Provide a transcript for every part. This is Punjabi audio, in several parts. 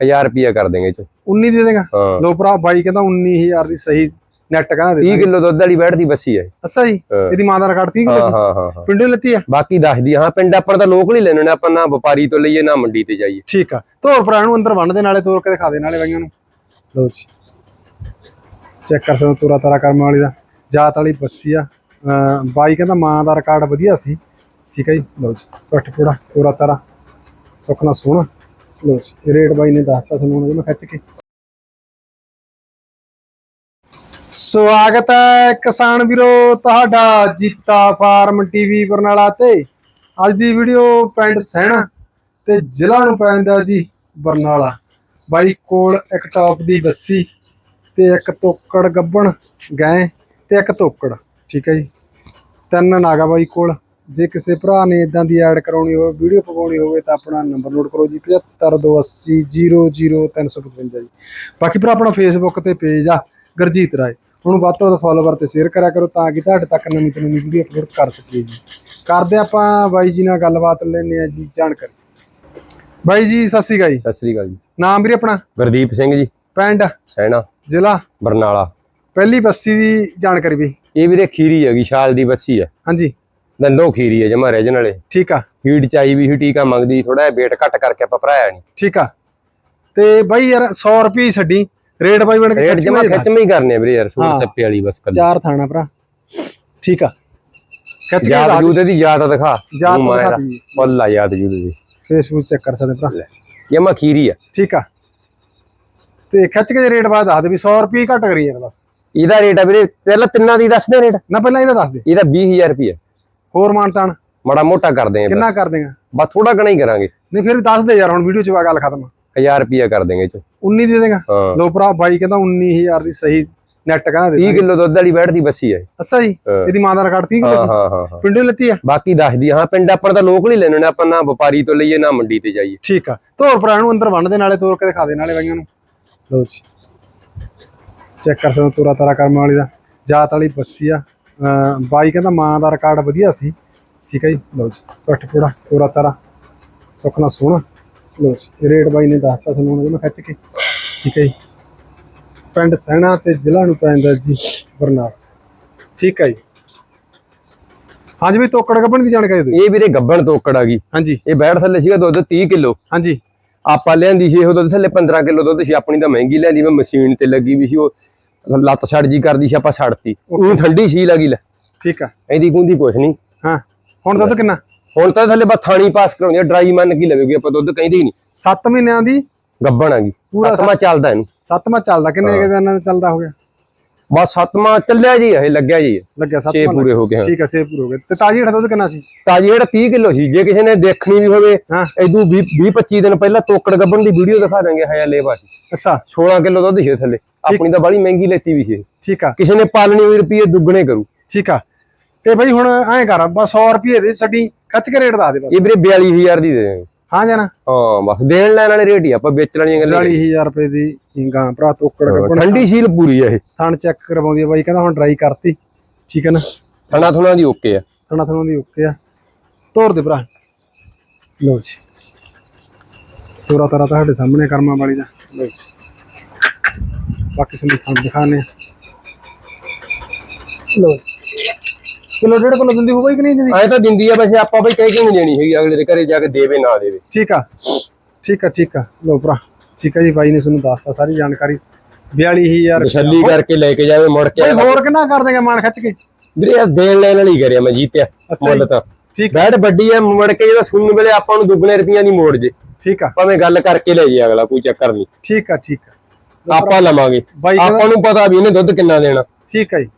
1000 ਰੁਪਿਆ ਕਰ ਦੇਂਗੇ ਚ। 19 ਦੇ ਦੇਗਾ? ਹਾਂ। ਲੋ ਭਰਾ ਬਾਈ ਕਹਿੰਦਾ 19000 ਦੀ ਸਹੀ ਨੈਟ ਕਹਿੰਦਾ ਦੇ 30 ਦਾਂਗੇ। ਕਿਲੋ ਦੁੱਧ ਵਾਲੀ ਬੈਠ ਦੀ ਬੱਸੀ ਹੈ ਅੱਛਾ ਜੀ ਹਾਂ। ਇਹਦੀ ਮਾਂ ਦਾ ਰਿਕਾਰਡ 30 ਹਾਂ ਕਿਲੋ ਹਾਂ ਹਾਂ ਹਾਂ। ਪਿੰਡੋਂ ਹੀ ਲੱਤੀ ਆ? ਬਾਕੀ ਦੱਸਦੀ ਹਾਂ ਪਿੰਡ ਆਪਾਂ ਤਾਂ ਲੋਕਲ ਹੀ ਲੈਣੇ ਨੇ ਆਪਾਂ ਨਾ ਵਪਾਰੀ ਤੋਂ ਲਈਏ ਨਾ ਮੰਡੀ ਤੇ ਜਾਈਏ। ਠੀਕ ਆ। ਤੋਰ ਭਰਾ ਨੂੰ ਅੰਦਰ ਵੰਡ ਦੇ ਨਾਲੇ ਤੋਰ ਕੇ ਦਿਖਾ ਦੇ ਨਾਲੇ ਬਾਈਆਂ ਨੂੰ। ਲੋ ਜੀ। ਚੈੱਕ ਕਰ ਸਕਦੇ ਹੋ ਤੋਰਾ ਤਾਰਾ ਕਰਮ ਵਾਲੀ ਦਾ। ਜਾਤ ਵਾਲੀ ਬੱਸੀ ਆ। ਅਮ ਬਾਈ ਕਹਿੰਦਾ ਮਾਂ ਦਾ ਰਿਕਾਰਡ ਵਧੀਆ ਸੀ। ਠੀਕ ਹੈ ਜੀ ਲੋ ਜੀ। ਪੱਟ ਪੂੜਾ ਤੋਰਾ। ਤਾਰਾ ਸੁਖਣਾ ਸੋਹਣਾ। ਲੋ ਜੀ, ਰੇਟ ਬਾਈ ਨੇ ਦੱਸਤਾ ਤੁਹਾਨੂੰ ਹੁਣ ਮੈਂ ਖਿੱਚ ਕੇ। ਸਵਾਗਤ ਹੈ ਕਿਸਾਨ ਵੀਰੋ, ਤੁਹਾਡਾ ਜੀਤਾ ਫਾਰਮ ਟੀਵੀ ਬਰਨਾਲਾ ਤੇ। ਅੱਜ ਦੀ ਵੀਡੀਓ ਪਿੰਡ ਸਹਿਣਾ ਤੇ ਜ਼ਿਲ੍ਹਾ ਨੂੰ ਪੈਂਦਾ ਜੀ ਬਰਨਾਲਾ। ਬਾਈ ਕੋਲ ਇੱਕ ਟੌਪ ਦੀ ਬੱਸੀ ਤੇ ਇੱਕ ਤੋਕੜ ਗੱਬਣ, ਗਏ ਤੇ ਇੱਕ ਤੋਕੜ, ਠੀਕ ਹੈ ਜੀ। ਤਿੰਨ ਨਾਗਾ ਬਾਈ ਕੋਲ। ਜੇ ਕਿਸੇ ਭਰਾ ਨੇ ਇਦਾਂ ਦੀ ਐਡ ਕਰਾਉਣੀ ਹੋਵੇ ਵੀਡੀਓ ਪਵਾਉਣੀ ਹੋਵੇ ਤਾਂ ਆਪਣਾ ਨੰਬਰ ਨੋਟ ਕਰੋ ਜੀ 7528000355 ਜੀ। ਬਾਕੀ ਭਰਾ ਆਪਣਾ ਫੇਸਬੁੱਕ ਤੇ ਪੇਜ ਆ ਗੁਰਜੀਤ ਰਾਏ। ਉਹਨੂੰ ਵੱਧ ਤੋਂ ਵੱਧ ਫਾਲੋਵਰ ਤੇ ਸ਼ੇਅਰ ਕਰਿਆ ਕਰੋ ਤਾਂ ਕਿ ਤੁਹਾਡੇ ਤੱਕ ਨਵੀਂ ਤੋਂ ਨਵੀਂ ਵੀਡੀਓ ਅਪਲੋਡ ਕਰ ਸਕੀਏ ਜੀ। ਕਰਦੇ ਆਪਾਂ ਬਾਈ ਜੀ ਨਾਲ ਗੱਲਬਾਤ ਲੈਣੇ ਆ ਜੀ ਜਾਣਕਾਰੀ। ਬਾਈ ਜੀ ਸਤਿ ਸ਼੍ਰੀ ਅਕਾਲ ਜੀ। ਸਤਿ ਸ੍ਰੀ ਅਕਾਲ ਜੀ। ਨਾਮ ਵੀਰੇ ਆਪਣਾ? ਗੁਰਦੀਪ ਸਿੰਘ ਜੀ। ਪਿੰਡ? ਸੈਣਾ। ਜ਼ਿਲ੍ਹਾ? ਬਰਨਾਲਾ। ਪਹਿਲੀ ਬੱਸੀ ਦੀ ਜਾਣਕਾਰੀ ਵੀ। ਇਹ ਵੀਰੇ ਖੀਰੀ ਹੈਗੀ ਛਾਲ ਦੀ ਬੱਸੀ ਹੈ। ਹਾਂਜੀ। ਦੰਦੋ ਖੀਰੀ ਹੈ ਜਮਾ ਰੇਜਨ ਵਾਲੇ। ਠੀਕ ਆ। ਫੀਡ ਚਾਈ ਵੀ ਸੀ ਟੀਕਾ ਮੰਗਦੀ ਥੋੜਾ ਜਿਹਾ weight ਘੱਟ ਕਰਕੇ ਆਪਾਂ ਭਰਾਇਆ ਨਹੀਂ ਠੀਕ ਆ। ਤੇ ਬਾਈ ਯਾਰ 100 ਰੁਪਏ ਛੱਡੀ। ਰੇਟ ਬਾਈ ਬਣ ਕੇ ਰੇਟ ਖਿੱਚ ਜਮਾ ਖਿੱਚਵੇਂ ਹੀ ਕਰਨੇ ਆ ਵੀਰੇ ਯਾਰ। ਸੂਟ ਚੱਪੇ ਵਾਲੀ ਬਸ ਕੱਲੀ। ਚਾਰ ਥਾਣਾ ਭਰਾ। ਠੀਕ ਆ। ਖਿੱਚ ਕੇ ਯਾਦ ਜੂਦ ਦੀ। ਯਾਦ ਦਿਖਾ। ਯਾਦ। ਦਿਖਾ ਆ ਯਾਦ ਜੂਦ ਦੀ। ਫੇਸਬੁੱਕ ਚੈੱਕ ਕਰ ਸਕਦੇ ਭਰਾ। ਜਮਾ ਖੀਰੀ ਆ। ਠੀਕ ਆ। ਤੇ ਖਿੱਚ ਕੇ ਰੇਟ ਬਾਅਦ ਦੱਸ ਦੇ ਵੀ 100 ਰੁਪਏ ਘੱਟ ਕਰੀ ਯਾਰ ਬਸ। ਇਹਦਾ ਰੇਟ ਆ ਵੀਰੇ ਪਹਿਲਾਂ ਤਿੰਨਾਂ ਦੀ ਦੱਸ ਦੇ ਰੇਟ। ਨਾ ਪਹਿਲਾਂ ਇਹਦਾ ਦੱਸ ਦੇ। ਇਹਦਾ 20000 ਰੁਪਏ ਹੋਰ ਮਾਨਤਾਨ ਮਾੜਾ ਮੋਟਾ ਕਰਦੇ ਆ ਕਿੰਨਾ ਕਰ ਦੇਗਾ ਬਸ ਥੋੜਾ ਘਣਾ ਹੀ ਕਰਾਂਗੇ। ਨਹੀਂ ਫਿਰ ਦੱਸ ਦੇ ਯਾਰ ਹੁਣ ਵੀਡੀਓ ਚ ਵਾ ਗੱਲ ਖਤਮ। 1000 ਰੁਪਏ ਕਰ ਦੇਂਗੇ ਚ। 19 ਦੇ ਦੇਗਾ? ਹਾਂ। ਲੋ ਭਰਾ ਬਾਈ ਕਹਿੰਦਾ 19000 ਦੀ ਸਹੀ ਨੈਟ ਕਹਿੰਦਾ ਦੇ 30 ਦਾਂਗੇ। ਕਿਲੋ ਦੁੱਧ ਵਾਲੀ ਬੈਠ ਦੀ ਬੱਸੀ ਹੈ ਅੱਛਾ ਜੀ ਹਾਂ। ਇਹਦੀ ਮਾਂ ਦਾ ਰਿਕਾਰਡ 30 ਹਾਂ ਕਿਲੋ ਹਾਂ ਹਾਂ ਹਾਂ ਪਿੰਡੋਂ ਹੀ ਲੱਤੀ ਆ? ਬਾਕੀ ਦੱਸਦੀ ਹਾਂ ਪਿੰਡ ਆਪਾਂ ਤਾਂ ਲੋਕਲ ਹੀ ਲੈਣੇ ਨੇ ਆਪਾਂ ਨਾ ਵਪਾਰੀ ਤੋਂ ਲਈਏ ਨਾ ਮੰਡੀ ਤੇ ਜਾਈਏ। ਠੀਕ ਆ। ਤੋਰ ਭਰਾ ਨੂੰ ਅੰਦਰ ਵੰਡ ਦੇ ਨਾਲੇ ਤੋਰ ਕੇ ਦਿਖਾ ਦੇ ਨਾਲੇ ਬਾਈਆਂ ਨੂੰ। ਲੋ ਜੀ। ਚੈੱਕ ਕਰ ਸਕਦੇ ਹੋ ਤੋਰਾ ਤਾਰਾ ਕਰਮ ਵਾਲੀ ਦਾ। ਜਾਤ ਵਾਲੀ ਬੱਸੀ ਆ। ਬਾਈ ਕਹਿੰਦਾ ਮਾਂ ਦਾ ਰਿਕਾਰਡ ਵਧੀਆ ਸੀ। ਠੀਕ ਹੈ ਜੀ ਲੋ ਜੀ ਪੱਟ ਪੂੜਾ ਤੋਰਾ। ਤਾਰਾ ਸੁਖਣਾ ਸੋਹਣਾ ਲੋ ਜੀ ਰੇਟ ਬਾਈ ਨੇ ਦੱਸਤਾ ਤੁਹਾਨੂੰ ਹੁਣ ਮੈਂ ਖਿੱਚ ਕੇ। ਠੀਕ ਹੈ ਜੀ। ਪਿੰਡ ਸਹਿਣਾ ਤੇ ਜ਼ਿਲ੍ਹਾ ਨੂੰ ਪੈਂਦਾ ਜੀ ਬਰਨਾਲਾ। ਠੀਕ ਹੈ ਜੀ। ਹਾਂਜੀ ਵੀ ਤੋਕੜ ਗੱਬਣ ਦੀ ਜਾਣਕਾਰੀ ਦਿਓ। ਇਹ ਵੀਰੇ ਗੱਬਣ ਤੋਕੜ ਆ ਗਈ। ਹਾਂਜੀ। ਇਹ ਬੈਠ ਥੱਲੇ ਸੀਗਾ ਦੁੱਧ 30 ਕਿਲੋ। ਹਾਂਜੀ। ਆਪਾਂ ਲਿਆਂਦੀ ਸੀ ਉਹ ਦੁੱਧ ਥੱਲੇ 15 ਕਿਲੋ ਦੁੱਧ ਸੀ ਆਪਣੀ ਤਾਂ ਮਹਿੰਗੀ ਲਿਆਂਦੀ ਮੈਂ ਮਸ਼ੀਨ ਤੇ ਲੱਗੀ ਵੀ ਸੀ ਉਹ ਲੱਤ ਛੜ ਜੀ ਕਰਦੀ ਸੀ ਆਪਾਂ ਛੱਡਤੀ ਉਹ ਠੰਡੀ ਸੀ ਲੱਗੀ ਲੈ। ਠੀਕ ਆ। ਇਹਦੀ ਗੁੰਦੀ ਕੁਛ ਨਹੀਂ ਹਾਂ। ਹੁਣ ਦੁੱਧ ਕਿੰਨਾ? ਹੁਣ ਤਾਂ ਥੱਲੇ ਬਸ ਥਾਣੀ ਪਾਸ ਕਰਾਉਂਦੀ ਆ ਡਰਾਈ ਮੰਨ ਕੀ ਲਵੇਗੀ ਆਪਾਂ ਦੁੱਧ ਕਹਿੰਦੇ ਹੀ ਨਹੀਂ 7 ਮਹੀਨਿਆਂ ਦੀ ਗੱਬਣ ਆ ਗਈ। ਪੂਰਾ ਸੱਤਵਾਂ ਚੱਲਦਾ ਇਹਨੂੰ। ਸੱਤਵਾਂ ਚੱਲਦਾ ਕਿੰਨੇ ਕੁ ਦਿਨਾਂ ਚੱਲਦਾ ਹੋ ਗਿਆ? ਬਸ ਸੱਤਵਾਂ ਚੱਲਿਆ ਜੀ ਇਹ ਲੱਗਿਆ ਜੀ। ਲੱਗਿਆ 6 ਸੱਤਵਾਂ ਪੂਰੇ ਹੋ ਗਏ ਠੀਕ ਆ 6 ਪੂਰੇ ਹੋ ਗਏ। ਤੇ ਤਾਜੀ ਹੇਠ ਦੁੱਧ ਕਿੰਨਾ ਸੀ? ਤਾਜੀ ਜਿਹੜਾ 30 ਕਿਲੋ ਸੀ ਜੇ ਕਿਸੇ ਨੇ ਦੇਖਣੀ ਵੀ ਹੋਵੇ 20 20 25 ਦਿਨ ਪਹਿਲਾਂ ਤੋਕੜ ਗੱਬਣ ਦੀ ਵੀਡੀਓ ਦਿਖਾ ਦਾਂਗੇ ਹਾਇਆ ਲੇਵਾ ਸੀ ਅੱਛਾ। 16 ਕਿਲੋ ਦੁੱਧ ਸੀ ਥੱਲੇ। ਆਪਣੀ ਤਾਂ ਬੜੀ ਮਹਿੰਗੀ ਲੈਤੀ ਵੀ ਸੀ। ਠੀਕ ਆ। ਕਿਸੇ ਨੇ ਪਾਲਣੀ ਹੋਈ ਰੁਪਏ ਦੁੱਗਣੇ ਕਰੂ। ਠੀਕ ਆ। ਤੇ ਬਈ ਹੁਣ ਐਂ ਕਰ ਬਸ 100 ਰੁਪਏ ਦੇ ਛੱਡੀ ਖੱਚ ਕੇ ਰੇਟ ਦੱਸ ਦੇ ਬਸ। ਇਹ ਵੀਰੇ 42000 ਦੀ ਦੇ ਹਾਂ ਜਾਨਾ ਹਾਂ ਬਸ ਦੇਣ ਲੈਣ ਵਾਲੇ ਰੇਟ ਹੀ ਆਪਾਂ ਵੇਚਣ ਵਾਲੀਆਂ ਗੱਲਾਂ ਨਹੀਂ। 40000 ਰੁਪਏ ਦੀ ਗਾਂ ਭਰਾ ਤੋਕੜ ਕੱਪਣ ਠੰਡੀ ਸੀਲ ਪੂਰੀ ਆ ਇਹ। ਥਣ ਚੈੱਕ ਕਰਵਾਉਂਦੀ ਆ ਬਾਈ ਕਹਿੰਦਾ ਹੁਣ ਡਰਾਈ ਕਰਤੀ। ਠੀਕ ਹੈ ਨਾ? ਥਣਾ ਥੁਣਾ ਦੀ ਓਕੇ ਆ। ਥਣਾ ਥਣਾ ਦੀ ਓਕੇ ਆ। ਤੋਰ ਦੇ ਭਰਾ। ਲਓ ਜੀ। ਤੋਰਾ ਤਾਰਾ ਤੁਹਾਡੇ ਸਾਹਮਣੇ ਕਰਮਾਂ ਵਾਲੀ ਦਾ। ਲਓ ਜੀ। ਬਾਕੀ ਸਾਨੂੰ ਖਾਣ ਦਿਖਾਣੇ ਲਓ। ਕਿਲੋ ਡੇਢ ਕਿਲੋ ਦਿੰਦੀ ਹੋ ਬਾਈ ਕਿ ਨਹੀਂ ਦਿੰਦੀ? ਐ ਤਾਂ ਦਿੰਦੀ ਆ ਵੈਸੇ ਆਪਾਂ ਬਈ ਕਹਿ ਕੇ ਨਹੀਂ ਦੇਣੀ ਹੈਗੀ ਅਗਲੇ ਦੇ ਘਰੇ ਜਾ ਕੇ ਦੇਵੇ ਨਾ ਦੇਵੇ। ਠੀਕ ਆ। ਠੀਕ ਆ ਠੀਕ ਆ। ਲਓ ਭਰਾ ਠੀਕ ਆ ਜੀ ਬਾਈ ਨੇ ਤੁਹਾਨੂੰ ਦੱਸਤਾ ਸਾਰੀ ਜਾਣਕਾਰੀ। 42000 ਤਸੱਲੀ ਕਰਕੇ ਲੈ ਕੇ ਜਾਵੇ ਮੁੜ ਕੇ ਹੋਰ ਕਿੰਨਾ ਕਰ ਦੇਗਾ ਮਾਨ ਖੱਚ ਕੇ? ਵੀਰੇ ਯਾਰ ਦੇਣ ਲੈਣ ਵਾਲੀ ਕਰਿਆ ਮੈਂ ਜੀਤਿਆ ਮੁੱਲ। ਤਾਂ। ਠੀਕ। ਬੈਠ ਵੱਡੀ ਐ ਮੁੜ ਕੇ ਜਦੋਂ ਸੁਣਨ ਵੇਲੇ ਆਪਾਂ ਨੂੰ ਦੁੱਗਣੇ ਰੁਪਈਆਂ ਦੀ ਮੋੜ ਜੇ। ਠੀਕ ਆ। ਭਾਵੇਂ ਗੱਲ ਕਰਕੇ ਲੈ ਜੇ ਅਗਲਾ ਕੋਈ ਚੱਕਰ ਨਹੀਂ। ਠੀਕ ਆ ਠੀਕ ਆ। ਆਪਾਂ ਲਵਾਂਗੇ। ਬਾਈ ਕਹਿੰਦਾ ਆਪਾਂ ਨੂੰ ਪਤਾ ਵੀ ਇਹਨੇ ਦੁੱਧ ਕਿੰਨਾ ਦੇਣਾ। ਠੀਕ ਆ ਜੀ।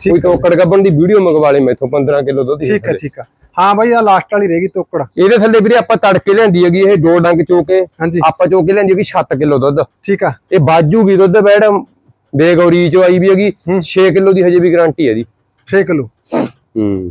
ਠੀਕ ਕੋਈ ਤੋਕੜ ਗੱਬਣ ਦੀ ਵੀਡੀਓ ਮੰਗਵਾ ਲੈ ਮੈਥੋਂ 15 ਕਿਲੋ ਦੁੱਧ ਠੀਕ ਆ ਠੀਕ ਆ। ਹਾਂ ਬਾਈ ਆ ਲਾਸਟ ਵਾਲੀ ਰਹਿ ਗਈ ਤੋਕੜ। ਇਹਦੇ ਥੱਲੇ ਵੀਰੇ ਆਪਾਂ ਤੜਕੇ ਲਿਆਂਦੀ ਹੈਗੀ ਇਹ ਦੋ ਡੰਗ ਚੋਕੇ। ਹਾਂਜੀ। ਆਪਾਂ ਚੋਕੇ ਲਿਆਂਦੀ ਹੈਗੀ 7 ਕਿਲੋ ਦੁੱਧ। ਠੀਕ ਆ। ਇਹ ਬਾਜੂਗੀ ਦੁੱਧ ਬੈੜ ਬੇਗੌਰੀ ਚੋਂ ਆਈ ਵੀ ਹੈਗੀ। ਹੂੰ। 6 ਕਿਲੋ ਦੀ ਹਜੇ ਵੀ ਗਾਰੰਟੀ ਹੈ ਦੀ 6 ਕਿਲੋ। ਹੂੰ।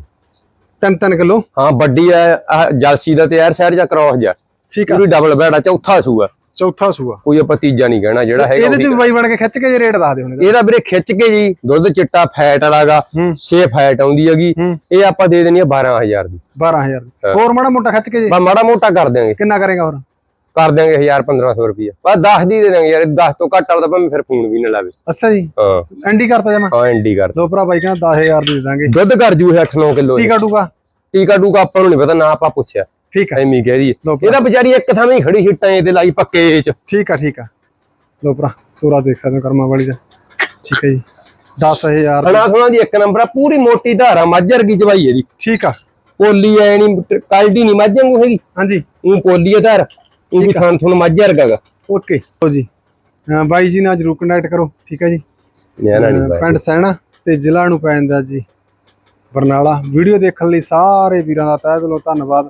3-3 ਕਿਲੋ। ਹਾਂ ਵੱਡੀ ਹੈ ਆਹ ਜਲਸੀ ਦਾ ਤੇ ਯਾਰ ਸ਼ਹਿਰ ਜਾਂ ਕ੍ਰੋਸ ਜਾ ਠੀਕ ਆ। ਪੂਰੀ ਡਬਲ ਬੈੜਾ ਚੌਥਾ ਸੂਆ। ਚੌਥਾ ਸੂਆ। ਕੋਈ ਆਪਾਂ ਤੀਜਾ ਨਹੀਂ ਕਹਿਣਾ ਜਿਹੜਾ ਹੈਗਾ ਇਹਦੇ ਚ ਬਾਈ ਬਣ ਕੇ ਖਿੱਚ ਕੇ ਜੇ ਰੇਟ ਦੱਸ ਦੇ ਹੁਣ ਇਹਦਾ। ਵੀਰੇ ਖਿੱਚ ਕੇ ਜੀ ਦੁੱਧ ਚਿੱਟਾ ਫੈਟ ਵਾਲਾਗਾ ਹੂੰ। 6 ਫੈਟ ਆਉਂਦੀ ਹੈਗੀ। ਇਹ ਆਪਾਂ ਦੇ ਦੇਣੀ ਹੈ 12000 ਦੀ। 12000 ਹਾਂ। ਹੋਰ ਮਾੜਾ ਮੋਟਾ ਖਿੱਚ ਕੇ ਜੀ। ਬਸ ਮਾੜਾ ਮੋਟਾ ਕਰ ਦਿਆਂਗੇ। ਕਿੰਨਾ ਕਰੇਗਾ ਹੋਰ? ਕਰ ਦਿਆਂਗੇ 1000 1500 ਰੁਪਏ ਬਸ 10 ਦੀ ਦੇ ਦਾਂਗੇ ਯਾਰ 10 ਤੋਂ ਘੱਟ ਵਾਲਾ ਤਾਂ ਭਾਵੇਂ ਫਿਰ ਫੋਨ ਵੀ ਨਾ ਲਾਵੇ। ਅੱਛਾ ਜੀ। ਹਾਂ। ਐਂਡੀ ਕਰਤਾ ਜਮਾ? ਹਾਂ ਐਂਡੀ ਕਰ ਦੋ ਭਰਾ ਬਾਈ ਕਹਿੰਦਾ 10000 ਦੀ ਦੇ ਦਾਂਗੇ। ਦੁੱਧ ਕਰ ਜੂ 8-9 ਕਿਲੋ ਟੀਕਾ ਟੂਕਾ ਟੀਕਾ ਟੂਕਾ ਆਪਾਂ ਨੂੰ ਨਹੀਂ ਪਤਾ ਨਾ ਆਪਾਂ ਪੁੱਛਿਆ। ਠੀਕ ਆ। ਐਵੇਂ ਹੀ ਕਹਿ ਇਹਦਾ ਵਿਚਾਰੀ ਇੱਕ ਥਾਂ ਹੀ ਖੜੀ ਹਿੱਟਾਂ ਇਹਦੇ ਲਾਈ ਪੱਕੇ ਚ। ਠੀਕ ਆ ਠੀਕ ਆ। ਲੋ ਭਰਾ ਤੋਰਾ ਦੇਖ ਸਕਦੇ ਹੋ ਕਰਮਾ ਵਾਲੀ ਦਾ। ਠੀਕ ਹੈ ਜੀ। 10000 ਹਣਾ ਸੋਨਾ ਦੀ ਇੱਕ ਨੰਬਰ ਆ ਪੂਰੀ ਮੋਟੀ ਧਾਰਾ ਮੱਝ ਵਰਗੀ ਚਵਾਈ ਇਹਦੀ। ਠੀਕ ਆ। ਪੋਲੀ ਐ ਨਹੀਂ ਕਾਲਡੀ ਨਹੀਂ ਮੱਝ ਹੈਗੀ। ਹਾਂਜੀ। ਉਹ ਪੋਲੀ ਆ ਧਾਰ ਉਹ ਵੀ ਥਾਂ ਥੁਣ ਮੱਝ ਵਰਗਾ ਗਾ ਓਕੇ ਲੋ ਜੀ। ਬਾਈ ਜੀ ਨਾਲ ਜਰੂਰ ਕੰਟੈਕਟ ਕਰੋ ਠੀਕ ਹੈ ਜੀ। ਪਿੰਡ ਸੈਣਾ ਤੇ ਜ਼ਿਲ੍ਹਾ ਨੂੰ ਪੈ ਜਾਂਦਾ ਜੀ। ਬਰਨਾਲਾ। ਵੀਡੀਓ ਦੇਖਣ ਲਈ ਸਾਰੇ ਵੀਰਾਂ ਦਾ ਤਹਿ ਦਿਲੋਂ ਧੰਨਵਾਦ।